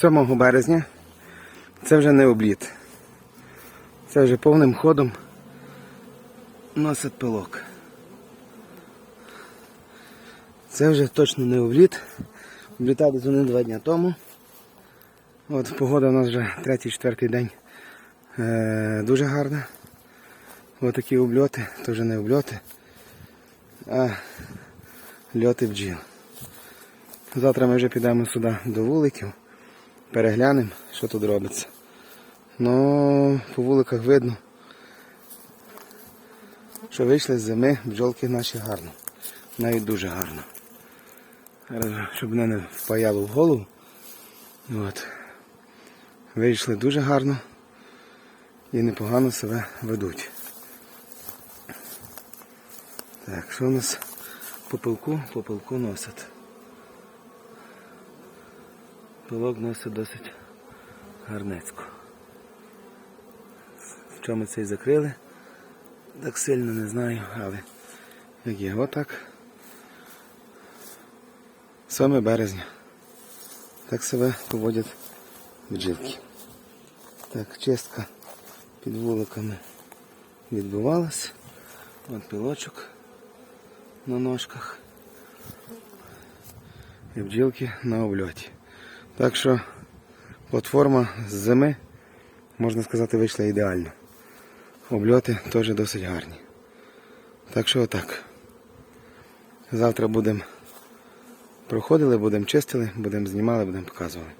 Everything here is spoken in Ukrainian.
7 березня. Це вже не обліт. Це вже повним ходом носить пилок. Це вже точно не обліт. Облітали вони два дні тому. От погода у нас вже третій-четвертий день е, дуже гарна. Ось такі обльоти, то вже не обльоти, а льоти бджіл. Завтра ми вже підемо сюди до вуликів, переглянемо, що тут робиться. Ну, по вуликах видно, що вийшли з зими бджолки наші гарно. Навіть дуже гарно. Щоб мене не впаяло в голову. От. Вийшли дуже гарно і непогано себе ведуть. Так, що у нас по пилку? По пилку носить. Пилок носить досить гарнецько. В чому це і закрили? Так сильно не знаю, але як є, отак. 7 березня. Так себе поводять бджілки. Так, чистка під вуликами відбувалась. От пілочок на ножках. І бджілки на обльоті. Так що платформа з зими, можна сказати, вийшла ідеально. Обльоти теж досить гарні. Так що отак. Завтра будемо проходили, будемо чистили, будемо знімали, будемо показували.